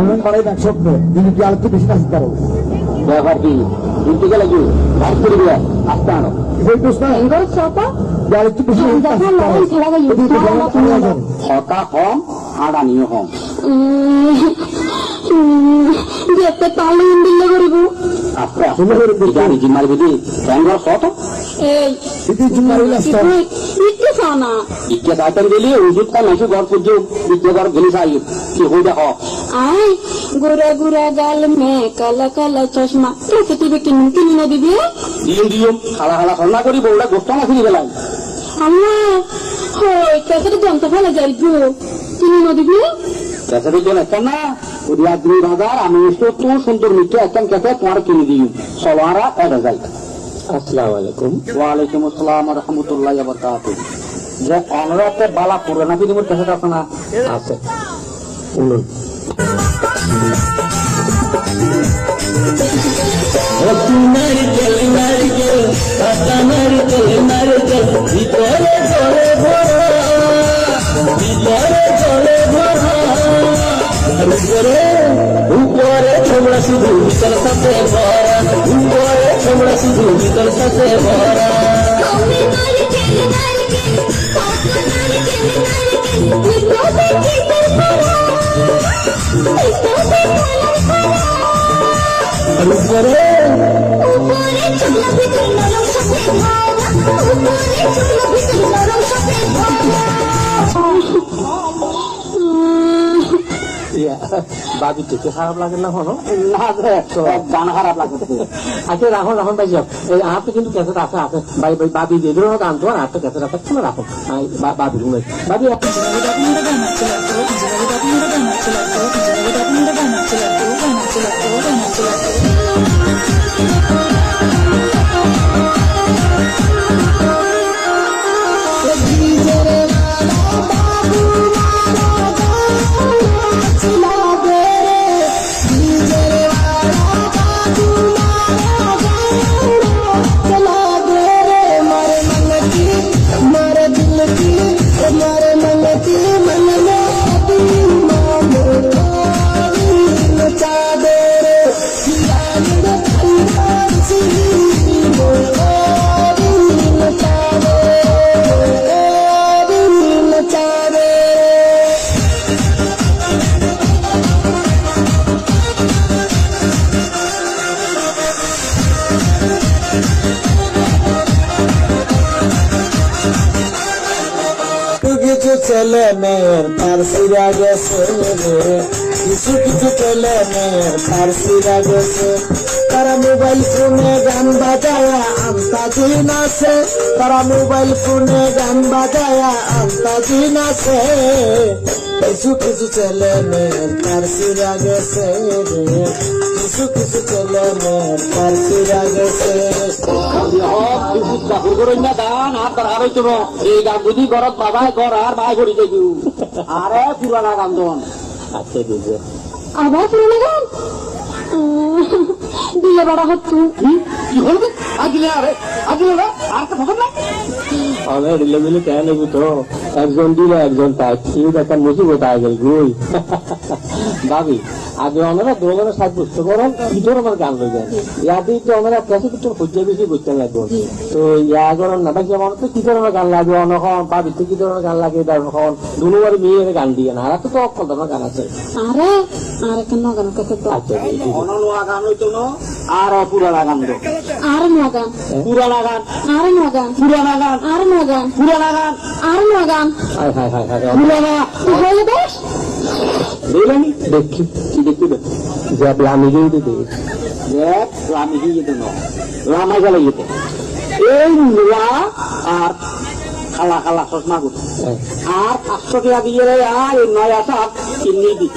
মনে করাই এক স্বপ্ন তুই আরেকটু বেশি কাজ করো ব্যাপার কি? দিতে গেলে কি? ভাত করে দিয়ে আসতে আনো। না। হতা কম আড়ানিও কম যেতে তাহলে ইন্দিল্লে করিব। আস্তে আস্তে গাড়ি জিম্মার বিধি ব্যাঙ্গল কত? এই জুম্মার উল্লাস কর। তুই ইচ্ছে খাও না। ইচ্ছে চাইতেন গেলি উজুত কা নাকি ঘর পুজো ইচ্ছে ঘর গেলি চাই কি হই দেখো। আয় গোরা গোরা গাল মে কালা কালা চশমা। তোকে টিভি কিনুন কিনে না দিবি? দিও দিও খালা খালা সন্না করি বউটা গোস্ত মাছি গেলাই আল্লাহ হই কাছে যন্ত্র ফেলে যাই গো। কিনে না একটা আমি তো সুন্দর একটা ক্যাসেট তোমার কিনে দিই সবারা এক হাজার আসসালামু আলাইকুম। ওয়ালাইকুম আসসালাম রহমতুল্লাহ বরকাত যে অনরাতে বালা পুরানা ফিল্মের ক্যাসেট আছে না। আছে। শুনুন নারকেল নারকেল কাঁচা নারকেল নারকেল ভিতরে জলে ভরা ভিতরে জলে ভরা। উপরে উপরে ছোমড়া শুধু ভিতর সাথে ভরা উপরে ছোমড়া শুধু ভিতর সাথে ভরা। উপরে বাবি থেকে খারাপ লাগে না হলো না গান খারাপ লাগছে আচ্ছা রাখুন রাখুন ভাই যাও। এই আপনি কিন্তু ক্যাসেট আছে আছে। ভাই ভাই বাবি দিয়ে দিল গান তো হাতে ক্যাসেট আছে তুমি রাখো। বাবি বা- বাবি রুমে। কিছু ছেলে মেয়ের ফার্সিরা গেছে রে কিছু কিছু ছেলে মেয়ের ফার্সিরা গেছে তারা মোবাইল ফোনে গান বাজায়া আন্তাজি নাচে তারা মোবাইল ফোনে গান বাজায়া আন্তাজি নাচে কিছু কিছু ছেলে মেয়ের ফার্সিরা গেছে রে। কিছু কিছু ছেলে মেয়ের গেছে দান তার আর হইতো এই গান যদি ঘরত বাবাই ঘর আর বাই করি দেখিও আরে পুরানা গান। দন আচ্ছা আবার পুরনো গান? দিয়ে বড় হচ্ছে। কি হল আগিলে আরে আগিলে আর তো ফসল না আমি রিলে মিলে কেন নেব তো? একজন দিলে একজন তাই ঠিক একটা মুসিবত আগে গেল গুই। ভাবি আগে আমরা দোকানে সাত বুঝতে পারো ভিতর আমার গান লই যায়। ইয়াদি তো আমরা কাছে কিছু খুঁজে বেশি বুঝতে লাগবো। তো ইয়া গরম না বাকি আমার তো কি ধরনের গান লাগবে অনখন ভাবি তো কি ধরনের গান লাগে তখন দুনুবার মেয়ের গান দিয়ে না। আর তো তো অকল ধরনের গান আছে। আরে আরে কেন গান কাছে তো? আচ্ছা এই যে- গান হইতো না আর পুরানা গান দো আরে নোয়া গান। পুরানা গান। আরে নোয়া গান। পুরানা গান। আরে নোয়া গান। পুরানা গান। আরে নোয়া গান। হায় হায় হায় হায়। পুরানা। হয়ে Bilang deki sidik itu. Jawab lami gitu deh. Jawab এই মূলা আর খালা খালা চশমা গুলো। আর পাঁচশো টাকা দিয়ে আর এই নয় আসা চিনি দি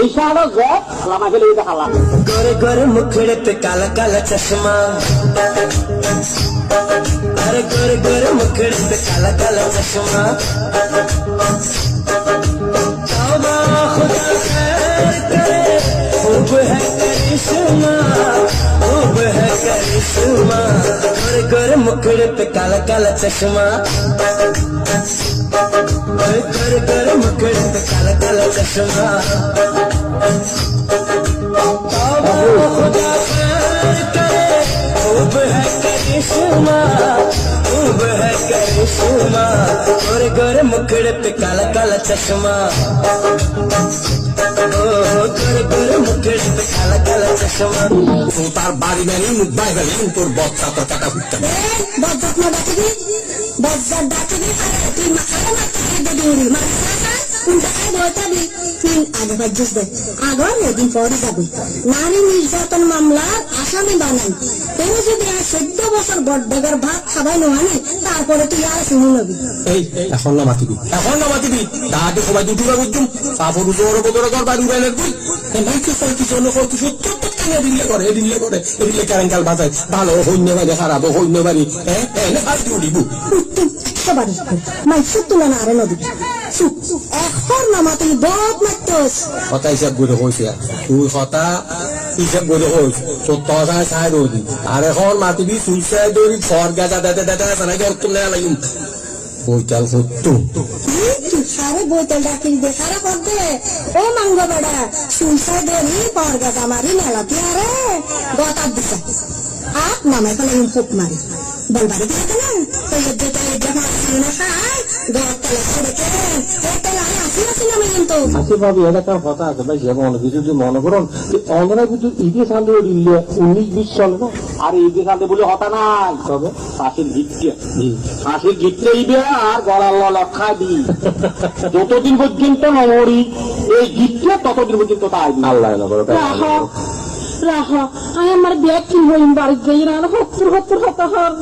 এই সারও জব লামা খেলে এটা খালা করে করে মুখড়েতে কালা কালা চশমা। আরে করে করে মুখড়েতে কালা কালা চশমা। खूब है करिश्मा खूब है करिश्मा गोरे गोरे मुखड़े पे काला काला चश्मा। गोरे गोरे मुखड़े पे काला काला चश्मा। खुदा करे खूब है करिश्मा खूब है करिश्मा गोरे गोरे मुखड़े पे काला काला चश्मा। তার বাড়ি বাড়ি মুখ বাই বাড়ি তোর বজ্জা তোর কাটা ফুটতে বজ্জাত না ডাকিবি? বজ্জাত ডাকিবি? তুই মাথা মাথা দিবি মাথা আগর এদিন পরে যাবি। নারী নির্যাতন মামলার আসামি বানাই। তোর যদি আর চোদ্দ বছর বড্ডাগার ভাত খাবাই নোহানি তারপরে তুই আর শুনি নবি। এই এখন না মাতিবি এখন না মাতিবি তাকে সবাই দুটো বুঝুম তারপর উজোর বদর কর বাড়ি উড়াইলে কই নাই কি কই কিছু নকর কিছু চট কানে দিলে করে দিলে করে দিলে কারেঙ্কাল বাজায়। ভালো হইনে বাড়ি খারাপ হইনে বাড়ি। হ্যাঁ হ্যাঁ আর দিউ দিবু উত্তম একশোবার মাইসুর তুলনা আরে নদী। এখন নামা তুই বহুত মাত্তস কথা হিসাব করে কইছে তুই কথা হিসাব করে কইস তোর তসা চাই রোদি আর এখন মাতিবি সুইসাইড দৌড়ি ফর গাজা দাদা দাদা সারা গর তুমি লাগিম কইতাল সত্য সারে বোতল ডাকি দেখারা কর দে ও মাঙ্গ বেড়া সুইসাইড আরে দিছে আপ নামে মারি বলবারি না তো না কিন্তু আসি ভাবি এটা তার কথা আছে ভাই সে কিছু যদি মনে করুন অন্ধরা কিন্তু ইতি সান্দে দিল্লি উনিশ বিশ চলে আর এই দেশাতে বলে হতা নাই। তবে ফাঁসির গিটকে ফাঁসির গিটকে ইবে আর গলার লক্ষা দি। যতদিন পর্যন্ত নমরি এই গিটকে ততদিন পর্যন্ত তাই আল্লাহ রাহা রাহা আমার ব্যাগ কি হইম বাড়ি যাই না হত্তর হত্তর হতা হর